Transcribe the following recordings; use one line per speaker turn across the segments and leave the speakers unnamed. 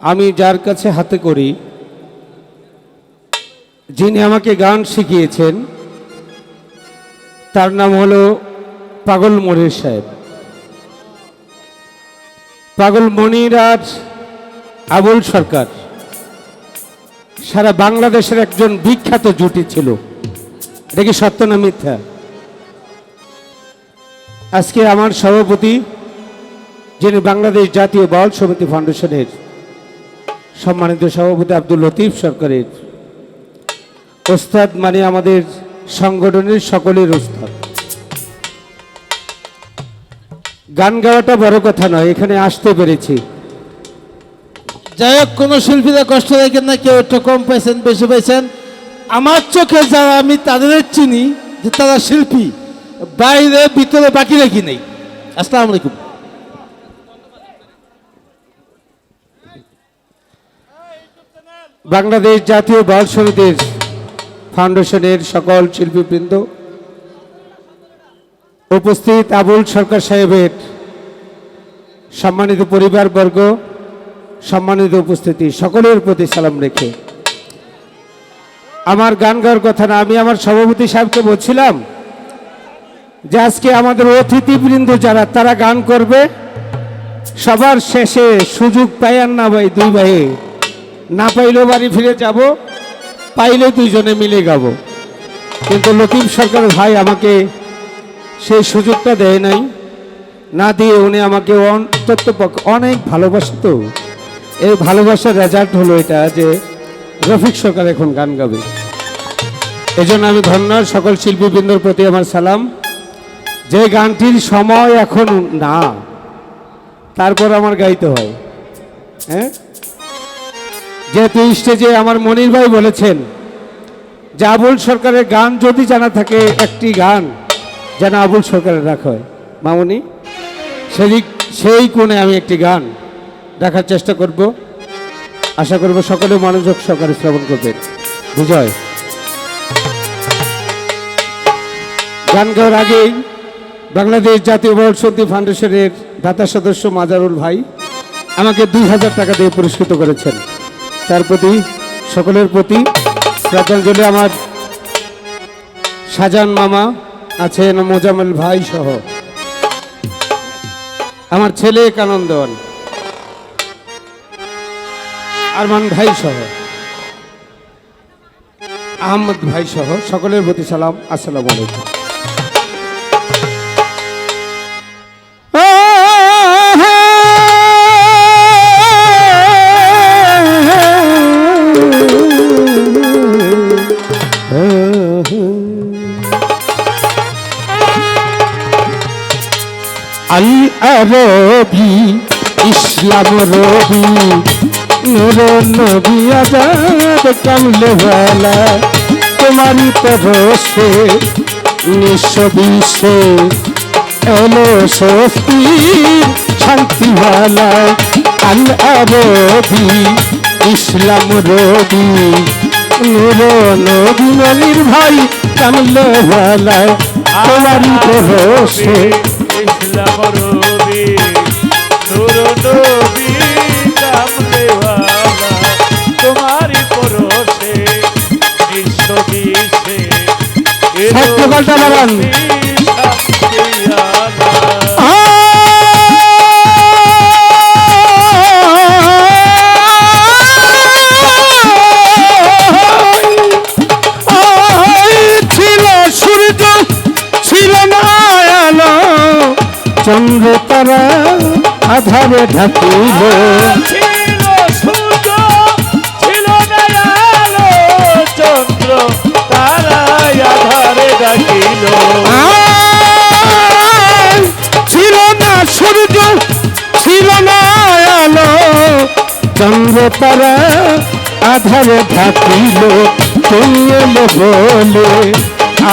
আমি যার কাছে হাতে করি, যিনি আমাকে গান শিখিয়েছেন, তার নাম হলো পাগল মনির সাহেব। পাগল মনির আর আবুল সরকার, সারা বাংলাদেশের একজন বিখ্যাত জুটি ছিল। এটা কি সত্য না মিথ্যা? আজকে আমার সভাপতি, যিনি বাংলাদেশ জাতীয় বাউল সমিতি ফাউন্ডেশনের সম্মানিত সভাপতি আব্দুল লতিফ সরকারের। ওস্তাদ মানে আমাদের সংগঠনের সকলের ওস্তাদ। গান গাওয়াটা বড় কথা নয়, এখানে আসতে পেরেছি।
যাই হোক, কোনো শিল্পীরা কষ্ট দেখেন না, কেউ একটু কম পাইছেন, বেশি পাইছেন। আমার চোখে যারা আমি তাদের চিনি যে তারা শিল্পী, বাইরে, ভিতরে বাকি রাখি নেই। আসসালামু আলাইকুম।
বাংলাদেশ জাতীয় বাউল সমিতির ফাউন্ডেশনের সকল শিল্পীবৃন্দ। উপস্থিত আবুল সরকার সাহেবের সম্মানিত পরিবারবর্গ, সম্মানিত উপস্থিতি, সকলের প্রতি সালাম রেখে। আমার গান গাওয়ার কথা না, আমি আমার সভাপতি সাহেবকে বলছিলাম যে আজকে আমাদের অতিথিবৃন্দ যারা, তারা গান করবে। সবার শেষে সুযোগ পাই আর না ভাই, দুই ভাই না পাইলেও বাড়ি ফিরে যাব পাইলে দুইজনে মিলে গাব কিন্তু লতিফ সরকার ভাই আমাকে সেই সুযোগটা দেয় নাই। না দিয়ে উনি আমাকে অন্তত অনেক ভালোবাসে তো এই ভালোবাসার রেজাল্ট হলো এটা যে রফিক সরকার এখন গান গাবে। এজন্য আমি ধন্য, সকল শিল্পীবৃন্দর প্রতি আমার সালাম। যে গানটির সময় এখন না, তারপর আমার গাইতে হয়। হ্যাঁ? যেহেতু স্টেজে আমার মনির ভাই বলেছেন যে আবুল সরকারের গান যদি জানা থাকে একটি গান, যেন আবুল সরকারের রাখা হয়। মামনি, সেই সেই কোণে আমি একটি গান রাখার চেষ্টা করব। আশা করব সকলে মনোযোগ সহকারে শ্রবণ করবেন। বিজয়। গান গাওয়ার আগেই বাংলাদেশ জাতীয় বাউল সন্ধি ফাউন্ডেশনের দাতা সদস্য মাজারুল ভাই আমাকে দুই হাজার টাকা দিয়ে পুরস্কৃত করেছেন। তার প্রতি, সকলের প্রতি শ্রদ্ধাঞ্জলি আমার শাহজাহান মামা আছেন মোজামেল ভাই সহ। আমার ছেলে কানন্দন, আরমান ভাই সহ, আহমদ ভাই সহ, সকলের প্রতি সালাম, আসসালামু আলাইকুম। আল আরবি, ইসলাম রবি, নূর নবী আজাদ, কামলে ভালা তোমারই পরশে নিঃস্ব বিশ্বে এলো স্বস্তি শান্তি ভালা আল আরবি, ইসলাম রবি, নূর নবী মনির ভাই, কামলে ভালা তোমারই
ইসলাম রবি নূর নবী কামলেওয়ালা তোমারই পরশে বিশ্ব বিশ্বে
সত্য কথা বলেন। আধারে ঢাকিল
চন্দ্র তারাই আধারে ডাকিল।
আয়, ছিল না সূর্য ছিল না আলো চন্দ্র তারা আধারে ঢাকিল। তুমি এলে বলে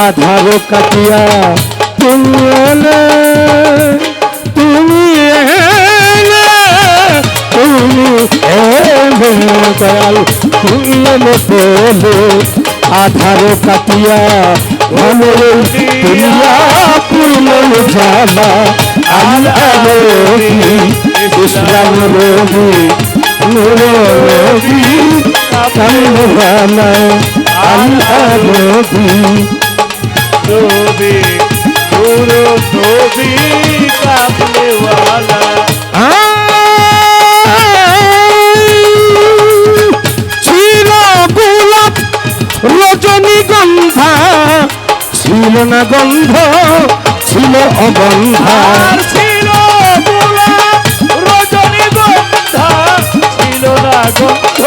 আধার কাটিয়া তুমি তুমি এলে বলে আধার কাটিয়া মনের দুনিয়া পূর্ণ জানা নবী
নূর
গন্ধ ছিল
ছিল ছিল না গন্ধ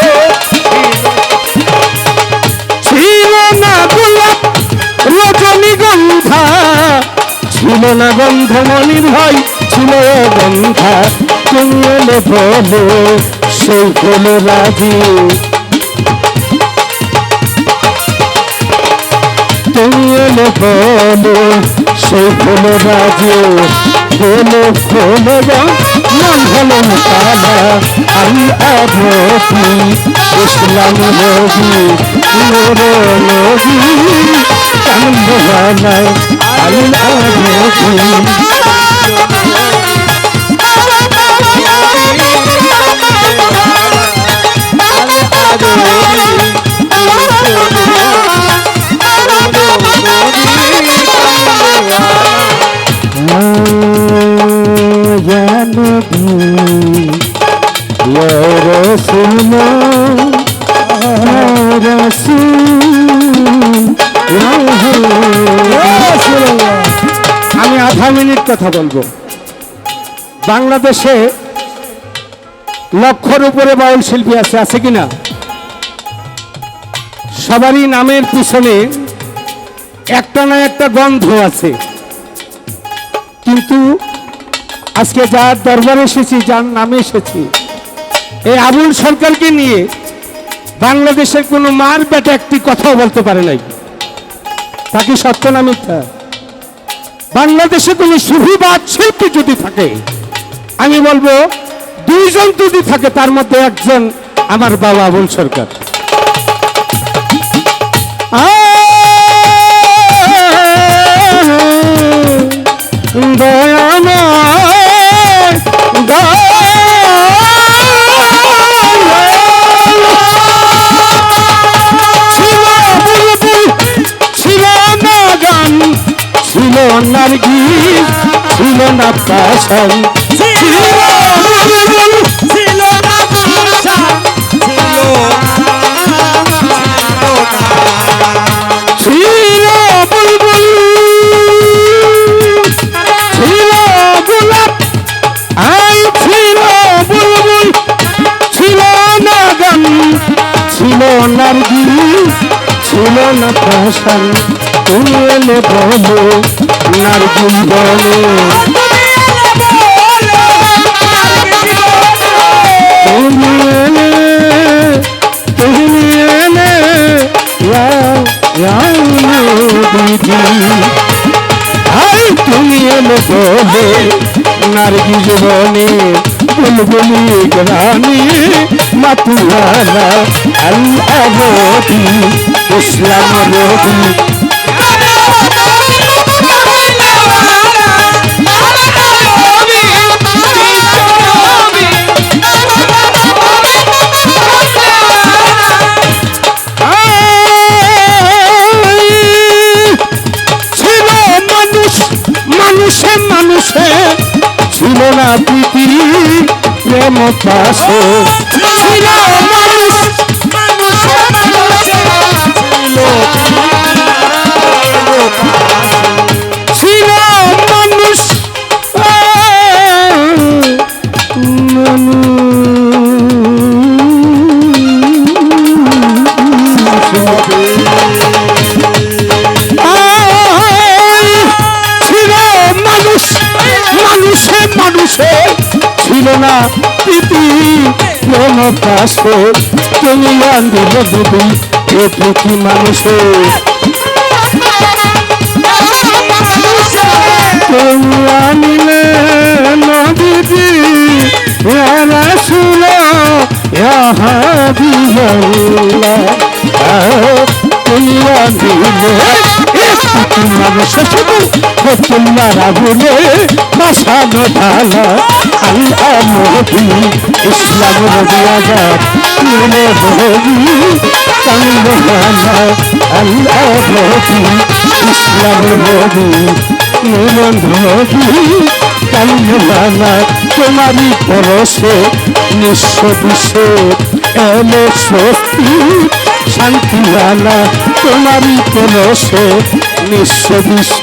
ছিল
না গোলাপ রজনীগন্ধা ছিল না গন্ধ মনির ভাই ছিল গন্ধা তুমি বলো সেই হলো রাজি। তুমি এলে সেই ফুল রাজি ফুল ফুল নাম হলো তারা, আমি আবতি ইসলাম নবী, নূর নবী। কামবালায় আমি আবতি আমি আধা মিনিট কথা বলব। বাংলাদেশে লক্ষর উপরে বাউল শিল্পী আছে আছে কিনা সবারই নামের পিছনে একটা না একটা গন্ধ আছে। কিন্তু আজকে যার দরবারে এসেছি, যার নামে এসেছি এই আবুল সরকারকে নিয়ে বাংলাদেশের কোনো মার বেটা একটি কথাও বলতে পারে নাই। তাকে সত্য না মিথ্যা? বাংলাদেশে কোনো সুফিবাদ শিল্পী যদি থাকে, আমি বলব দুইজন যদি থাকে, তার মধ্যে একজন আমার বাবা আবুল সরকার। দয়াময় নার্গিস ছিল না পাশান ছিল
না ভাষা ছিল
বুলবুল ছিল পাশান তুমি এলে বলো নার্গিল বলো তুমি এলে তুমি এলে হাই তুমি এলে বলে নারী জীবনে বুলবুলি আল্লাহ ইসলাম প্রীতি প্রেম পাশে। পাশে তুমি আন্দিল দিদি এ প্রীতি মানুষের। তুমি আনিলে তুমি আনিলে মানুষ আল্লাহ নবী ইসলাম কান্দে না আল্লাহ নবী ইসলাম নবী নবী কান্দে না তোমারই পরশে নিঃস্ব এলো স্বস্তি শান্তি আনা তোমারই পরশে নিঃস্ব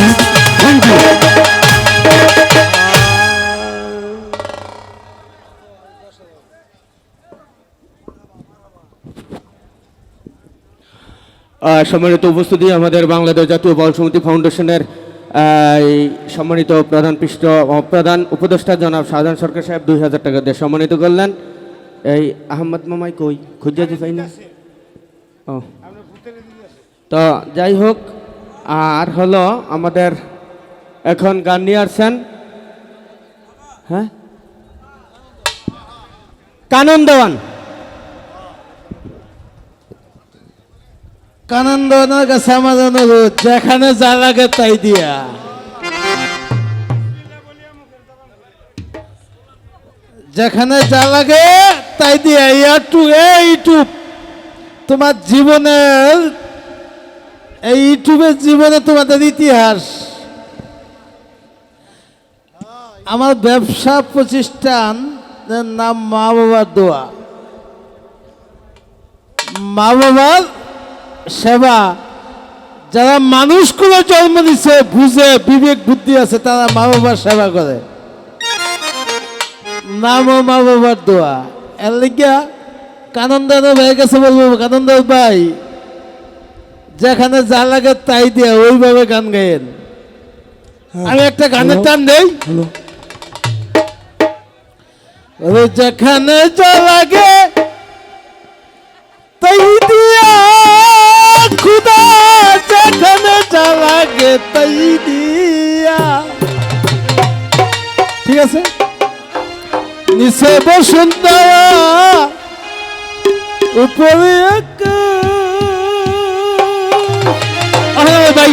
সম্মানিত উপস্থিতি, আমাদের বাংলাদেশ জাতীয় বল সমিতি ফাউন্ডেশনের সম্মানিত প্রধান পৃষ্ঠ প্রধান উপদেষ্টা জনাব শাহজাহান সরকার সাহেব দুই হাজার টাকা দিয়ে সম্মানিত করলেন। এই আহমদ মামাই কই? খুঁজে পাই না ও। তো যাই হোক, আর হলো আমাদের এখন গান নিয়ে আসছেন হ্যাঁ? কানন দেওয়ান।
অনুরোধ যেখানে যা লাগে তাই দিয়া। যেখানে যা লাগে তাই দিয়া ইয়াটু ইউটিউব তোমার জীবনের এই ইউটিউবের জীবনে তোমাদের ইতিহাস। আমার ব্যবসা প্রতিষ্ঠান নাম মা বাবার দোয়া। মা বাবার সেবা যারা মানুষগুলো জন্ম দিছে বুঝে বিবেক বুদ্ধি আছে তারা মা বাবার সেবা করে। নাম ও মা বাবার দোয়া। এর লিগা কানন্দানো ভাই কাছে বলব কানন্দ ভাই যেখানে যা লাগে তাই দিয়ে ওইভাবে গান গাইেন আমি একটা গানের টান দেই। যেখানে যা লাগে তাই দিয়া ঠিক আছে? নিচে বসন্ত উপরে এক ভাই